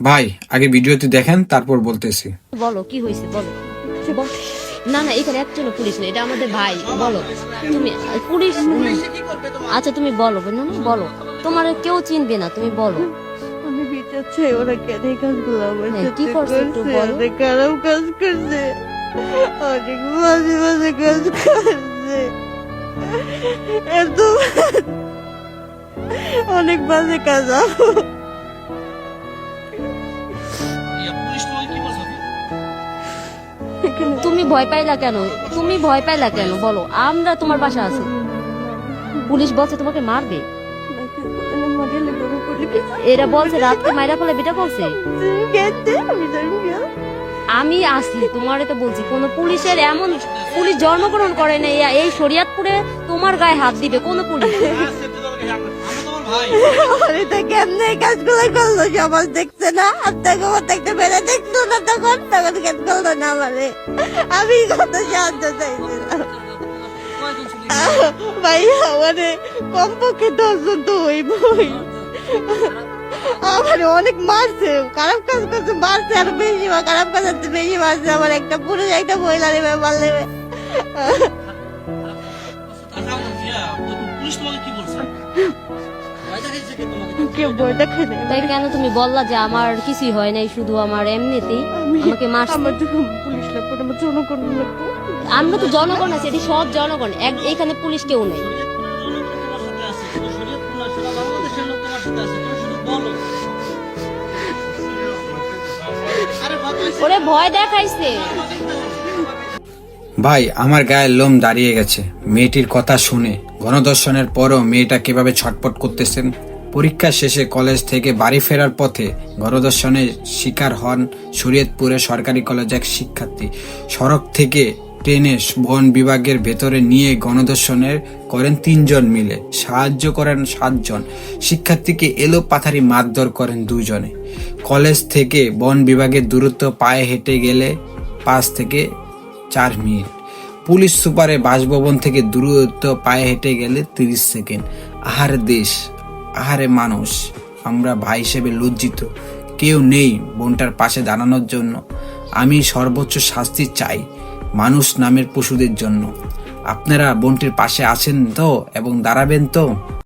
ভাই আগে ভিডিওটি দেখেন তারপর বলতেছি। বলো কি হয়েছে? বলো। না না এখানে একজন পুলিশ নেই এটা আমাদের ভাই। বলো। তুমি পুলিশ আচ্ছা তুমি বলো না না, বলো। তোমার কেউ চিনবে না তুমি বলো। আমি বিচার চাই ওরা কেন এই কাজগুলো আমার হ্যাঁ, কি করছে একটু বলো। খারাপ কাজ করছে। অনেক মাঝে মাঝে কাজ করছে। এত অনেক বাজে কাজ তুমি ভয় পাইলা কেন? তুমি ভয় পাইলা কেন? বলো আমরা তোমার বাসা আছি। পুলিশ বলছে তোমাকে মারবে। এরা বলছে রাতকে মাইরা ফেলে বেটা বলছে আমি আসি তোমারে তো বলছি কোন পুলিশের এমন পুলিশ জন্মগ্রহণ করে না এই- এই শরিয়াতপুরে তোমার গায়ে হাত দিবে কোন পুলিশ। কেমনে এই কাজগুলো করল সমাজ দেখছে না? আপনাকে আমার দেখতে পেরে দেখতো না তখন? তখন কেন করল না আমারে। আমি কত সাহায্য চাইছিলাম কমপক্ষে দশজন তো হইবই। আমার অনেক মারছে। খারাপ কাজ করছে মারছে আর বেশি খারাপ কাজ করতে বেশি মারছে। আমার একটা পুরুষ একটা মহিলা নেবে মাল নেবে পুলিশ তোমাকে কি বলছে? কেউ বই দেখে নেই। তাই কেন তুমি বললা যে আমার কিছুই হয় নাই শুধু আমার এমনিতেই আমাকে মারছে? আমার যখন পুলিশ লাগবে আমার জনগণ লাগবে। আমরা তো জনগণ আছে এটি সব জনগণ। এখানে পুলিশ কেউ নেই। ওরে ভয় দেখাইছে। ভাই আমার গায়ের লোম দাঁড়িয়ে গেছে। মেয়েটির কথা শুনে গণদর্শনের পরও মেয়েটা কীভাবে ছটপট করতেছেন? পরীক্ষা শেষে কলেজ থেকে বাড়ি ফেরার পথে গণদর্শনের শিকার হন শরীয়তপুরে সরকারি কলেজ এক শিক্ষার্থী। সড়ক থেকে ট্রেনে বন বিভাগের ভেতরে নিয়ে গণদর্শনের করেন তিনজন মিলে। সাহায্য করেন সাতজন। শিক্ষার্থীকে এলো পাথারি মারধর করেন দুজনে। কলেজ থেকে বন বিভাগের দূরত্ব পায়ে হেঁটে গেলে পাঁচ থেকে চার মিনিট। পুলিশ সুপারে বাসভবন থেকে দূরত্ব পায়ে হেঁটে গেলে তিরিশ সেকেন্ড। আহারে দেশ, আহারে মানুষ। আমরা ভাই হিসেবে লজ্জিত। কেউ নেই বোনটার পাশে দাঁড়ানোর জন্য। আমি সর্বোচ্চ শাস্তি চাই মানুষ নামের পশুদের জন্য। আপনারা বোনটির পাশে আছেন তো এবং দাঁড়াবেন তো?